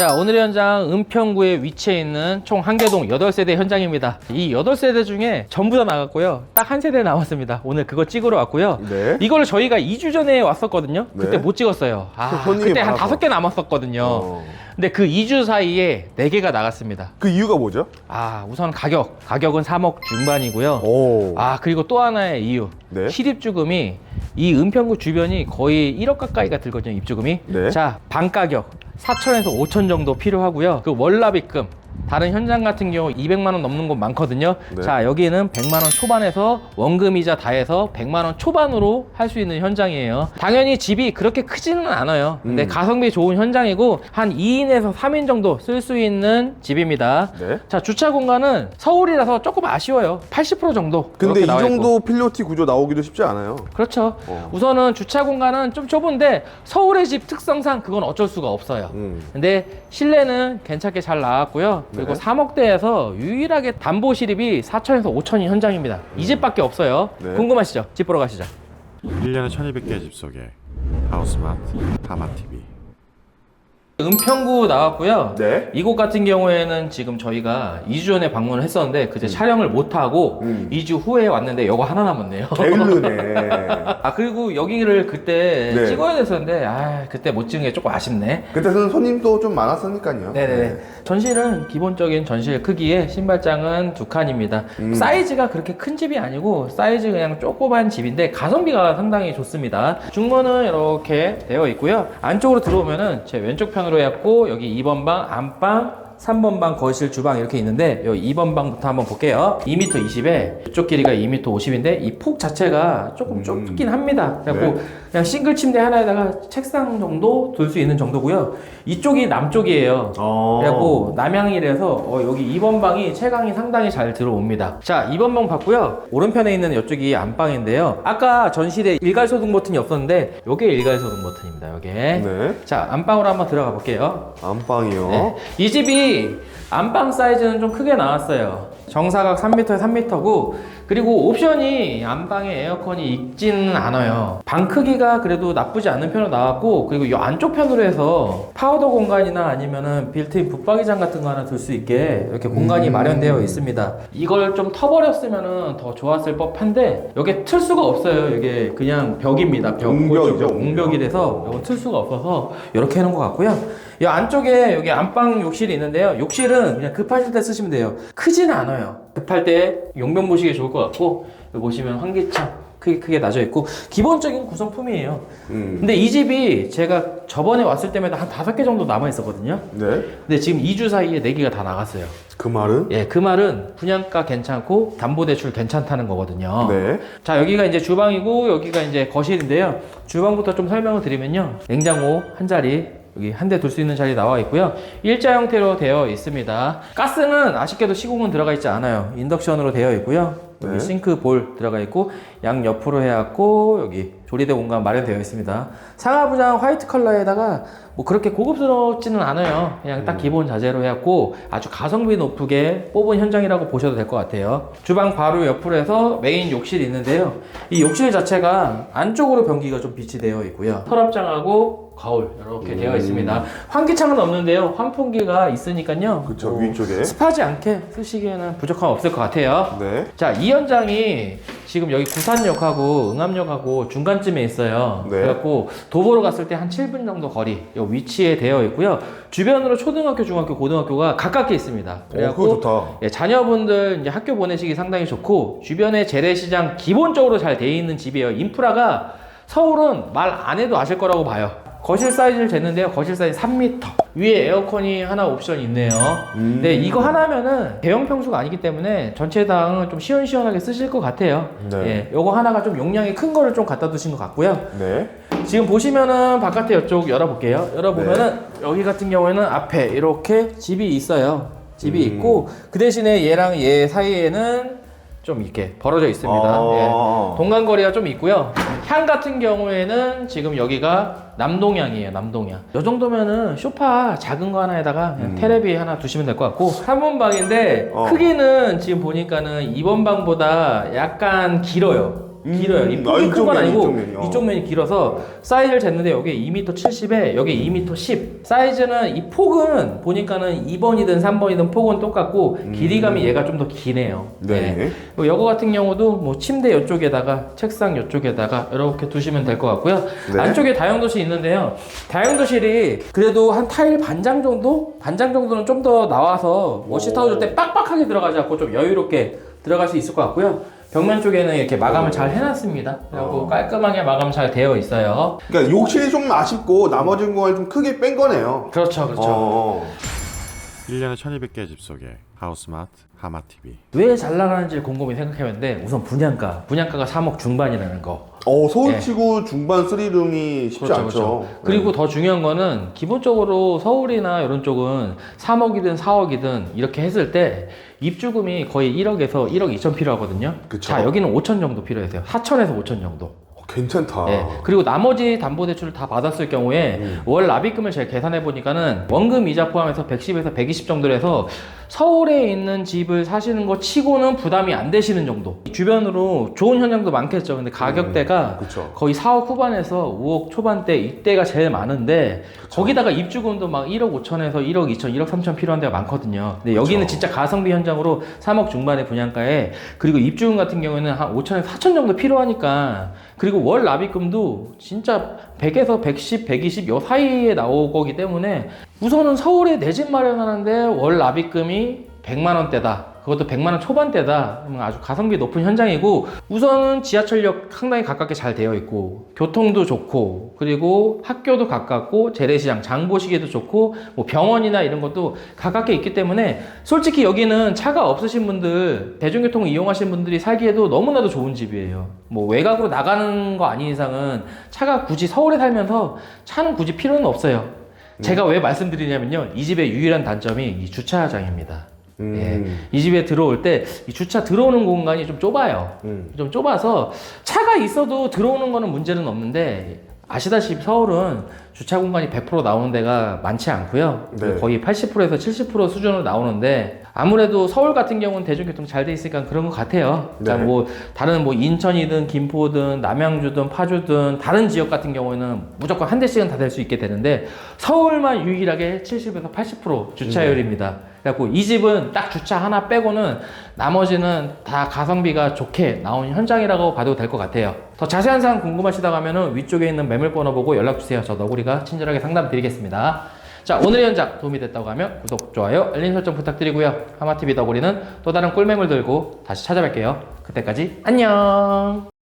자, 오늘의 현장 은평구에 위치해 있는 총 한 개동 8세대 현장입니다. 이 8세대 중에 전부 다 나갔고요. 딱 한 세대 남았습니다. 오늘 그거 찍으러 왔고요. 네. 이거를 저희가 2주 전에 왔었거든요. 그때 네. 못 찍었어요. 아, 그때 한. 다섯 개 남았었거든요. 어. 근데 그 2주 사이에 4개가 나갔습니다. 그 이유가 뭐죠? 아, 우선 가격. 가격은 3억 중반이고요. 오. 아, 그리고 또 하나의 이유. 네. 실입주금이 이 은평구 주변이 거의 1억 가까이가 들거든요, 입주금이. 네. 자, 반 가격 4천에서 5천 정도 필요하고요. 그 월납입금 다른 현장 같은 경우 200만 원 넘는 곳 많거든요. 네. 자, 여기는 100만 원 초반에서 원금이자 다 해서 100만 원 초반으로 할 수 있는 현장이에요. 당연히 집이 그렇게 크지는 않아요. 근데 음. 가성비 좋은 현장이고 한 2인에서 3인 정도 쓸 수 있는 집입니다. 네. 자, 주차 공간은 서울이라서 조금 아쉬워요. 80% 정도. 근데 이 나와 있고. 정도 필로티 구조 나오기도 쉽지 않아요. 그렇죠. 어. 우선은 주차 공간은 좀 좁은데 서울의 집 특성상 그건 어쩔 수가 없어요. 음. 근데 실내는 괜찮게 잘 나왔고요. 그리고 네. 3억대에서 유일하게 담보 실입이 4천에서 5천이 현장입니다. 이 집밖에 없어요. 네. 궁금하시죠? 집 보러 가시죠. 1년에 1200개의 집 속에 하우스마트, 하마TV 은평구 나왔고요. 네. 이곳 같은 경우에는 지금 저희가 2주 전에 방문을 했었는데 그때 촬영을 못 하고 음. 2주 후에 왔는데 이거 하나 남았네요. 벨르네. 아 그리고 여기를 그때 네. 찍어야 됐었는데 아 그때 못 찍은 게 조금 아쉽네. 그때는 손님도 좀 많았으니까요. 네네 네. 전실은 기본적인 전실 크기에 신발장은 두 칸입니다. 음. 사이즈가 그렇게 큰 집이 아니고 사이즈 그냥 조그만 집인데 가성비가 상당히 좋습니다. 중문은 이렇게 되어 있고요. 안쪽으로 들어오면은 제 왼쪽 편 으로 해갖고 여기 2번 방, 안방, 3번 방, 거실, 주방 이렇게 있는데 여기 2번 방부터 한번 볼게요. 2m 20에 이쪽 길이가 2m 50인데 이 폭 자체가 조금 음. 좁긴 합니다. 그래갖고 네. 그냥 싱글 침대 하나에다가 책상 정도 둘 수 있는 정도고요. 이쪽이 남쪽이에요. 어. 그래갖고 남향이라서 어, 여기 2번 방이 체감이 상당히 잘 들어옵니다. 자, 2번 방 봤고요. 오른편에 있는 이쪽이 안방인데요. 아까 전실에 일괄 소등 버튼이 없었는데 이게 일괄 소등 버튼입니다. 이게. 네. 자, 안방으로 한번 들어가 볼게요. 안방이요. 네. 이 집이 안방 사이즈는 좀 크게 나왔어요. 정사각 3m에 3m고 그리고 옵션이 안방에 에어컨이 있지는 않아요. 방 크기가 그래도 나쁘지 않은 편으로 나왔고 그리고 이 안쪽 편으로 해서 파우더 공간이나 아니면은 빌트인 붙박이장 같은 거 하나 둘 수 있게 이렇게 공간이 음. 마련되어 있습니다. 이걸 좀 터버렸으면은 더 좋았을 법한데 여기 틀 수가 없어요. 이게 그냥 벽입니다. 벽. 옹벽이죠, 옹벽이라서 이건 틀 수가 없어서 이렇게 해놓은 것 같고요. 이 안쪽에 여기 안방 욕실이 있는데요. 욕실은 그냥 급하실 때 쓰시면 돼요. 크진 않아요. 급할 때 용변 보시기 좋을 것 같고 여기 보시면 환기창 크게 크게 나져 있고 기본적인 구성품이에요. 음. 근데 이 집이 제가 저번에 왔을 때마다 한 다섯 개 정도 남아 있었거든요. 네. 근데 지금 2주 사이에 네 개가 다 나갔어요. 그 말은? 예, 그 말은 분양가 괜찮고 담보대출 괜찮다는 거거든요. 네. 자 여기가 이제 주방이고 여기가 이제 거실인데요 주방부터 좀 설명을 드리면요 냉장고 한 자리 여기 한 대 둘 수 있는 자리 나와 있고요. 일자 형태로 되어 있습니다. 가스는 아쉽게도 시공은 들어가 있지 않아요. 인덕션으로 되어 있고요 여기 네. 싱크 볼 들어가 있고 양 옆으로 해갖고 여기 조리대 공간 마련되어 있습니다. 상하부장 화이트 컬러에다가 뭐 그렇게 고급스럽지는 않아요. 그냥 딱 기본 자재로 해갖고 아주 가성비 높게 뽑은 현장이라고 보셔도 될 것 같아요. 주방 바로 옆으로 해서 메인 욕실이 있는데요. 이 욕실 자체가 안쪽으로 변기가 좀 비치되어 있고요. 서랍장하고 거울 이렇게 되어 음. 있습니다. 환기창은 없는데요. 환풍기가 있으니까요. 그쵸, 뭐 위쪽에. 습하지 않게 쓰시기에는 부족함 없을 것 같아요. 네. 자, 이 현장이 지금 여기 구산역하고 응암역하고 중간쯤에 있어요. 네. 그래갖고 도보로 갔을 때 한 7분 정도 거리 요 위치에 되어 있고요. 주변으로 초등학교, 중학교, 고등학교가 가깝게 있습니다. 오, 그거 좋다. 예, 자녀분들 이제 학교 보내시기 상당히 좋고 주변에 재래시장 기본적으로 잘 돼 있는 집이에요. 인프라가 서울은 말 안 해도 아실 거라고 봐요. 거실 사이즈를 쟀는데요. 거실 사이즈 3m. 위에 에어컨이 하나 옵션이 있네요. 음. 근데 이거 하나면은 대형 평수가 아니기 때문에 전체당은 좀 시원시원하게 쓰실 것 같아요. 네. 예, 요거 하나가 좀 용량이 큰 거를 좀 갖다 두신 것 같고요. 네. 지금 보시면은 바깥에 이쪽 열어볼게요. 열어보면은 여기 같은 경우에는 앞에 이렇게 집이 있어요. 집이 음. 있고 그 대신에 얘랑 얘 사이에는 좀 이렇게 벌어져 있습니다. 아. 예. 동간거리가 좀 있고요. 향 같은 경우에는 지금 여기가 남동향이에요. 남동향. 이 정도면은 소파 작은 거 하나에다가 그냥 음. 테레비 하나 두시면 될 것 같고 3번 방인데 어. 크기는 지금 보니까는 2번 방보다 약간 길어요. 음, 길어요. 이 아, 큰 이쪽 건 면이, 아니고 이쪽 면이, 어. 이쪽 면이 길어서 사이즈를 쟀는데 여기 2m 70에 여기 2m 10. 사이즈는 이 폭은 보니까는 2번이든 3번이든 폭은 똑같고 길이감이 얘가 좀 더 기네요. 음. 네. 그리고 여거 같은 경우도 뭐 침대 이쪽에다가 책상 이쪽에다가 이렇게 두시면 될 것 같고요. 네. 안쪽에 다용도실 있는데요. 다용도실이 그래도 한 타일 반장 정도? 반장 정도는 좀 더 나와서 워시타워 줄때 빡빡하게 들어가지 않고 좀 여유롭게 들어갈 수 있을 것 같고요. 벽면 쪽에는 이렇게 마감을 잘 해놨습니다. 그리고 어. 깔끔하게 마감 잘 되어 있어요. 그러니까 욕실이 좀 아쉽고 나머지 공간을 좀 크게 뺀 거네요. 그렇죠, 그렇죠. 어. 1년에 1200개의 집 속에 하우스마트 하마TV 왜 잘 나가는지 곰곰이 생각해봤는데 우선 분양가, 분양가가 3억 중반이라는 거. 어, 서울 예. 치고 중반 3룸이 쉽지 않죠. 네. 그리고 더 중요한 거는 기본적으로 서울이나 이런 쪽은 3억이든 4억이든 이렇게 했을 때 입주금이 거의 1억에서 1억 2천 필요하거든요. 그쵸. 자, 여기는 5천 정도 필요해요. 4천에서 5천 정도. 어, 괜찮다. 예. 그리고 나머지 담보대출을 다 받았을 경우에 음. 월 납입금을 제가 계산해 보니까는 원금 이자 포함해서 110에서 120 정도로 해서 서울에 있는 집을 사시는 거 치고는 부담이 안 되시는 정도. 주변으로 좋은 현장도 많겠죠. 근데 가격대가 그쵸. 거의 4억 후반에서 5억 초반대 이때가 제일 많은데 거기다가 입주금도 막 1억 5천에서 1억 2천, 1억 3천 필요한 데가 많거든요. 근데 여기는 그쵸. 진짜 가성비 현장으로 3억 중반의 분양가에 그리고 입주금 같은 경우에는 한 5천에서 4천 정도 필요하니까 그리고 월 납입금도 진짜 100에서 110, 120 요 사이에 나올 거기 때문에 우선은 서울에 내 집 마련하는데 월 납입금이 100만 원대다. 그것도 100만 원 초반대다. 아주 가성비 높은 현장이고 우선은 지하철역 상당히 가깝게 잘 되어 있고 교통도 좋고 그리고 학교도 가깝고 재래시장 장 보시기에도 좋고 뭐 병원이나 이런 것도 가깝게 있기 때문에 솔직히 여기는 차가 없으신 분들 대중교통을 이용하시는 분들이 살기에도 너무나도 좋은 집이에요. 뭐 외곽으로 나가는 거 아닌 이상은 차가 굳이 서울에 살면서 차는 굳이 필요는 없어요. 제가 왜 말씀드리냐면요. 이 집의 유일한 단점이 이 주차장입니다. 음. 예. 이 집에 들어올 때 이 주차 들어오는 공간이 좀 좁아요. 음. 좀 좁아서 차가 있어도 들어오는 거는 문제는 없는데 아시다시피 서울은 주차 공간이 100% 나오는 데가 많지 않고요. 네. 거의 80%에서 70% 수준으로 나오는데 아무래도 서울 같은 경우는 대중교통 잘 돼 있으니까 그런 것 같아요. 그러니까 네. 뭐 다른 뭐 인천이든 김포든 남양주든 파주든 다른 지역 같은 경우에는 무조건 한 대씩은 다 될 수 있게 되는데 서울만 유일하게 70에서 80% 주차율입니다. 그래갖고 이 집은 딱 주차 하나 빼고는 나머지는 다 가성비가 좋게 나온 현장이라고 봐도 될 것 같아요. 더 자세한 사항 궁금하시다고 하면은 위쪽에 있는 매물 번호 보고 연락 주세요. 저 너구리가 친절하게 상담 드리겠습니다. 자, 오늘의 현장 도움이 됐다고 하면 구독, 좋아요, 알림 설정 부탁드리고요. 하마TV 너구리는 또 다른 꿀매물 들고 다시 찾아뵐게요. 그때까지 안녕!